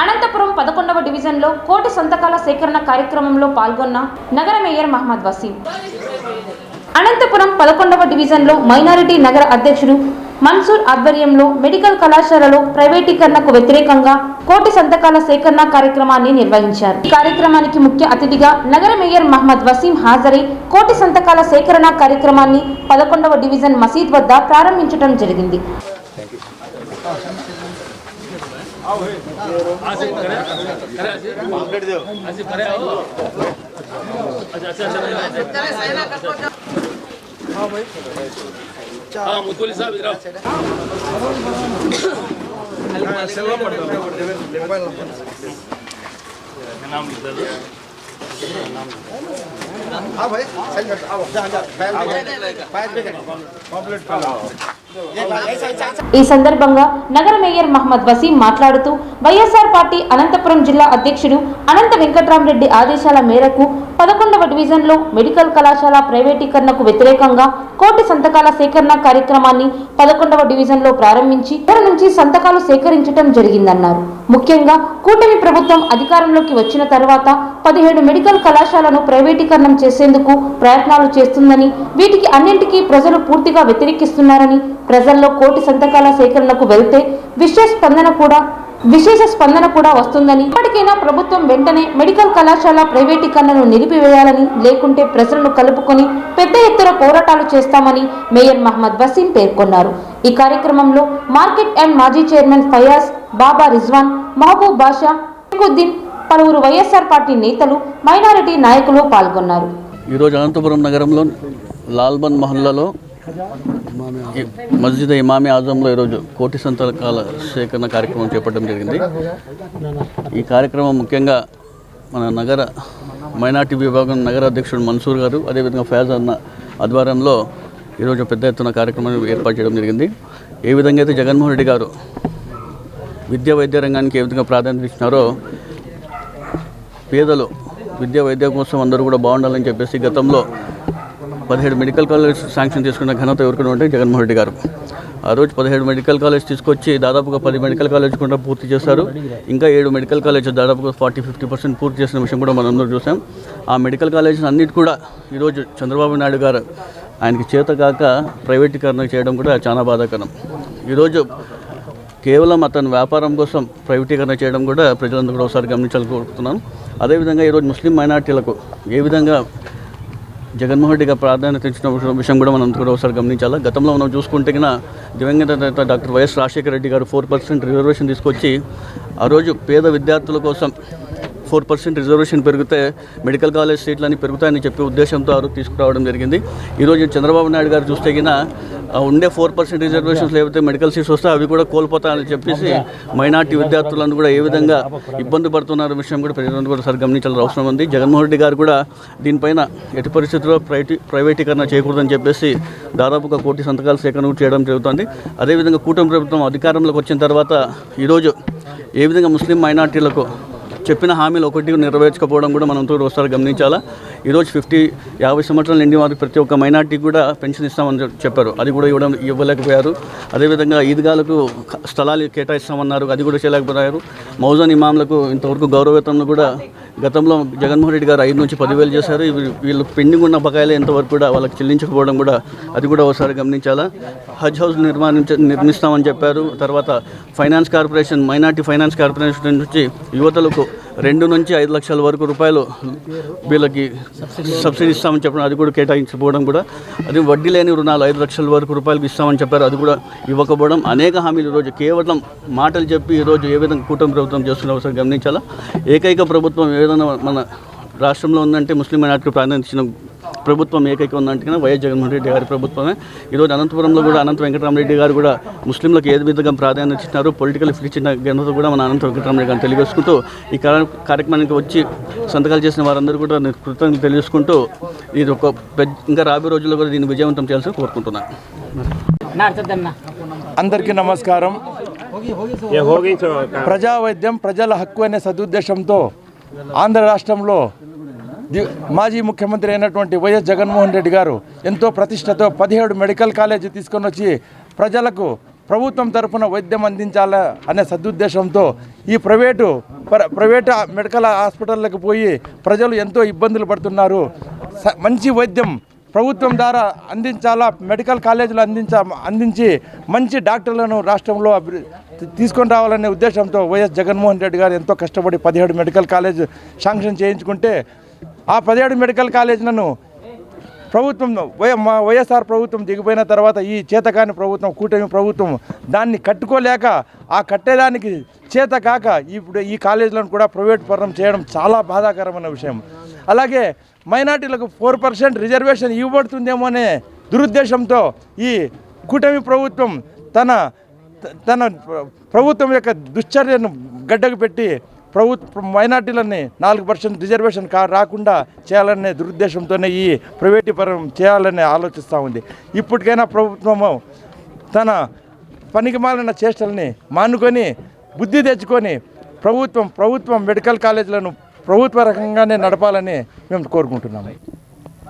అనంతపురం పదకొండవ డివిజన్లో కోటి సంతకాల సేకరణ కార్యక్రమంలో పాల్గొన్న నగర మేయర్ మహమ్మద్ వసీం. అనంతపురం పదకొండవ డివిజన్లో మైనారిటీ నగర అధ్యక్షుడు మన్సూర్ ఆధ్వర్యంలో మెడికల్ కళాశాలలో ప్రైవేటీకరణకు వ్యతిరేకంగా కోటి సంతకాల సేకరణ కార్యక్రమాన్ని నిర్వహించారు. ఈ కార్యక్రమానికి ముఖ్య అతిథిగా నగర మేయర్ మహమ్మద్ వసీం హాజరై కోటి సంతకాల సేకరణ కార్యక్రమాన్ని పదకొండవ డివిజన్ మసీద్ వద్ద ప్రారంభించడం జరిగింది. हाँ मुतवली साहब इधर आओ। नाम लिख दो हाँ भाई सही करता आओ जा जा पैर पे कंप्लीट ఈ సందర్భంగా నగర మేయర్ మహమ్మద్ వసీం మాట్లాడుతూ వైఎస్ఆర్ పార్టీ అనంతపురం జిల్లా అధ్యక్షుడు అనంత వెంకట్రామరెడ్డి ఆదేశాల మేరకు పదకొండవ డివిజన్లో మెడికల్ కళాశాల ప్రైవేటీకరణకు వ్యతిరేకంగా కోటి సంతకాల సేకరణ కార్యక్రమాన్ని పదకొండవ డివిజన్లో ప్రారంభించి ఇక్కడ నుంచి సంతకాలు సేకరించడం జరిగిందన్నారు. ముఖ్యంగా కూటమి ప్రభుత్వం అధికారంలోకి వచ్చిన తర్వాత పదిహేడు మెడికల్ కళాశాలను ప్రైవేటీకరణం చేసేందుకు ప్రయత్నాలు చేస్తుందని వీటికి అన్నింటికీ ప్రజలు పూర్తిగా వ్యతిరేకిస్తున్నారని ప్రజల్లో కోటి సంతకాల సేకరణకు వెళ్తే విశేష స్పందన కూడా విశేష స్పందన కూడా వస్తుందని ఇప్పటికైనా ప్రభుత్వం వెంటనే మెడికల్ కళాశాల ప్రైవేటీకరణను నిలిపివేయాలని లేకుంటే ప్రజలను కలుపుకొని పెద్ద ఎత్తున పోరాటాలు చేస్తామని మేయర్ మహమ్మద్ వసీం పేర్కొన్నారు. ఈ కార్యక్రమంలో మార్కెట్ అండ్ మాజీ చైర్మన్ ఫయాజ్ బాబా రిజ్వాన్ మహబూబ్ బాషా షరీఫుద్దీన్ పలువురు వైఎస్ఆర్ పార్టీ నేతలు మైనారిటీ నాయకులు పాల్గొన్నారు. ఈరోజు అనంతపురం నగరంలో లాల్బన్ మహల్లలో మస్జిద్ ఇమామి ఆజంలో ఈరోజు కోటి సంతకాల సేకరణ కార్యక్రమం చేపట్టడం జరిగింది. ఈ కార్యక్రమం ముఖ్యంగా మన నగర మైనార్టీ విభాగం నగర అధ్యక్షుడు మన్సూర్ గారు అదేవిధంగా ఫయాజ్ అన్న ఆధ్వర్యంలో ఈరోజు పెద్ద ఎత్తున కార్యక్రమాన్ని ఏర్పాటు చేయడం జరిగింది. ఏ విధంగా అయితే జగన్మోహన్ రెడ్డి గారు విద్యా వైద్య రంగానికి ఏ విధంగా ప్రాధాన్యత ఇచ్చినారో పేదలు విద్యా వైద్య కోసం అందరూ కూడా బాగుండాలని చెప్పేసి గతంలో పదిహేడు మెడికల్ కాలేజ్ శాంక్షన్ తీసుకున్న ఘనత ఎవరికైనా ఉంటే జగన్మోహన్ రెడ్డి గారు. ఆ రోజు పదిహేడు మెడికల్ కాలేజ్ తీసుకొచ్చి దాదాపుగా పది మెడికల్ కాలేజ్ కూడా పూర్తి చేశారు. ఇంకా ఏడు మెడికల్ కాలేజ్ దాదాపుగా ఫార్టీ ఫిఫ్టీ పర్సెంట్ పూర్తి చేసిన విషయం కూడా మనం చూసాం. ఆ మెడికల్ కాలేజెస్ అన్నిటి కూడా ఈరోజు చంద్రబాబు నాయుడు గారు ఆయనకి చేత కాక ప్రైవేటీకరణ చేయడం కూడా చాలా బాధాకరం. ఈరోజు కేవలం అతను వ్యాపారం కోసం ప్రైవేటీకరణ చేయడం కూడా ప్రజలందరూ కూడా ఒకసారి గమనించాలని కోరుతున్నాను అదేవిధంగా ఈరోజు ముస్లిం మైనార్టీలకు ఏ విధంగా జగన్మోహన్ రెడ్డి గారు ప్రాధాన్యత ఇచ్చిన విషయం- విషయం కూడా మనం కూడా ఒకసారి గమనించాలి? గతంలో మనం చూసుకుంటే కన్నా దివంగత నేత డాక్టర్ వైఎస్ రాజశేఖర రెడ్డి గారు ఫోర్ పర్సెంట్ రిజర్వేషన్ తీసుకొచ్చి ఆ రోజు పేద విద్యార్థుల కోసం ఫోర్ పర్సెంట్ రిజర్వేషన్ పెరిగితే మెడికల్ కాలేజ్ సీట్లని పెరుగుతాయని చెప్పే ఉద్దేశంతో ఆ తీసుకురావడం జరిగింది. ఈరోజు చంద్రబాబు నాయుడు గారు చూస్తే గిన ఉండే ఫోర్ పర్సెంట్ రిజర్వేషన్స్ లేకపోతే మెడికల్ సీట్స్ వస్తే అవి కూడా కోల్పోతాయని చెప్పేసి మైనార్టీ విద్యార్థులను కూడా ఏ విధంగా ఇబ్బంది పడుతున్నారు విషయం కూడా ప్రజలందరూ కూడా సరి గమనించాల్సిన అవసరం ఉంది. జగన్మోహన్ రెడ్డి గారు కూడా దీనిపైన ఎటు పరిస్థితుల్లో ప్రైవేటీ ప్రైవేటీకరణ చేయకూడదని చెప్పేసి దాదాపుగా కోటి సంతకాలు సేకరణ చేయడం జరుగుతుంది. అదేవిధంగా కూటమి ప్రభుత్వం అధికారంలోకి వచ్చిన తర్వాత ఈరోజు ఏ విధంగా ముస్లిం మైనార్టీలకు చెప్పిన హామీలు ఒకటి నెరవేర్చకపోవడం కూడా మనం తోడు ఒకసారి గమనించాలా? ఈరోజు ఫిఫ్టీ యాభై సంవత్సరాలు నిండి వారికి ప్రతి ఒక్క మైనార్టీకి కూడా పెన్షన్ ఇస్తామని చెప్పారు. అది కూడా ఇవ్వడం ఇవ్వలేకపోయారు. అదేవిధంగా ఈద్గాలకు స్థలాలు కేటాయిస్తామన్నారు. అది కూడా చేయలేకపోయారు. మౌజాన్ ఇమాంలకు ఇంతవరకు గౌరవవేతనం కూడా గతంలో జగన్మోహన్ రెడ్డి గారు ఐదు నుంచి పదివేలు చేశారు. వీళ్ళు పెండింగ్ ఉన్న బకాయిలు ఎంతవరకు కూడా వాళ్ళకి చెల్లించకపోవడం కూడా అది కూడా ఒకసారి గమనించాలా? హజ్ హౌస్ నిర్మాణించ నిర్మిస్తామని చెప్పారు. తర్వాత finance corporation minority finance corporation నుంచి యువతలకు రెండు నుంచి ఐదు లక్షల వరకు రూపాయలు వీళ్ళకి సబ్సిడీ ఇస్తామని చెప్పడం అది కూడా కేటాయించకపోవడం కూడా. అది వడ్డీ లేని రుణాలు ఐదు లక్షల వరకు రూపాయలకు ఇస్తామని చెప్పారు. అది కూడా ఇవ్వకపోవడం అనేక హామీలు ఈరోజు కేవలం మాటలు చెప్పి ఈరోజు ఏ విధంగా కూటమి ప్రభుత్వం చేస్తున్న ఒకసారి గమనించాలా? ఏకైక ప్రభుత్వం ఏ విధంగా మన రాష్ట్రంలో ఉందంటే ముస్లిం మైనార్టీకి ప్రాధాన్యత ఇచ్చిన ప్రభుత్వం ఏకైక ఉందంటే వైఎస్ జగన్మోహన్ రెడ్డి గారి ప్రభుత్వమే. ఈరోజు అనంతపురంలో కూడా అనంత వెంకటరామరెడ్డి గారు కూడా ముస్లింలకు ఏ విధంగా ప్రాధాన్యత ఇచ్చినారు పొలిటికల్ ఫిట్ ఇచ్చిన ఘనత కూడా మన అనంత వెంకటరామరెడ్డి గారిని తెలియజేసుకుంటూ ఈ కార్య- కార్యక్రమానికి వచ్చి సంతకాలు చేసిన వారందరూ కూడా నేను కృతజ్ఞతలు తెలియజేసుకుంటూ ఇది ఒక పెద్ద ఇంకా రాబోయే రోజుల్లో కూడా దీన్ని విజయవంతం చేయాల్సి కోరుకుంటున్నాను అందరికీ నమస్కారం. ప్రజా వైద్యం ప్రజల హక్కు అనే సదుద్దేశంతో ఆంధ్ర రాష్ట్రంలో మాజీ ముఖ్యమంత్రి అయినటువంటి వైఎస్ జగన్మోహన్ రెడ్డి గారు ఎంతో ప్రతిష్టతో పదిహేడు మెడికల్ కాలేజీ తీసుకొని వచ్చి ప్రజలకు ప్రభుత్వం తరఫున వైద్యం అందించాలా అనే సదుద్దేశంతో ఈ ప్రైవేటు ప్ర- ప్రైవేటు మెడికల్ హాస్పిటళ్ళకు పోయి ప్రజలు ఎంతో ఇబ్బందులు పడుతున్నారు. స- మంచి వైద్యం ప్రభుత్వం ద్వారా అందించాలా మెడికల్ కాలేజీలు అందించ అందించి మంచి డాక్టర్లను రాష్ట్రంలో తీసుకొని రావాలనే ఉద్దేశంతో వైఎస్ జగన్మోహన్ రెడ్డి గారు ఎంతో కష్టపడి పదిహేడు మెడికల్ కాలేజ్ శాంక్షన్ చేయించుకుంటే ఆ పదిహేడు మెడికల్ కాలేజీలను ప్రభుత్వం మా వైఎస్ఆర్ ప్రభుత్వం దిగిపోయిన తర్వాత ఈ చేతకాని ప్రభుత్వం కూటమి ప్రభుత్వం దాన్ని కట్టుకోలేక ఆ కట్టేదానికి చేత కాక ఇప్పుడు ఈ కాలేజీలను కూడా ప్రైవేట్ పరం చేయడం చాలా బాధాకరమైన విషయం. అలాగే మైనార్టీలకు ఫోర్ పర్సెంట్ రిజర్వేషన్ ఇవ్వబడుతుందేమో అనే దురుద్దేశంతో ఈ కూటమి ప్రభుత్వం తన తన ప్రభుత్వం యొక్క దుశ్చర్యను గడ్డకు పెట్టి ప్రభుత్వం మైనార్టీలని నాలుగు పర్సెంట్ రిజర్వేషన్ కా రాకుండా చేయాలనే దురుద్దేశంతోనే ఈ ప్రైవేటీకరణం చేయాలని ఆలోచిస్తూ ఉంది. ఇప్పటికైనా ప్రభుత్వము తన పనికిమాలిన చేష్టల్ని మానుకొని బుద్ధి తెచ్చుకొని ప్రభుత్వం ప్రభుత్వం మెడికల్ కాలేజీలను ప్రభుత్వ రకంగానే నడపాలని మేము కోరుకుంటున్నాము.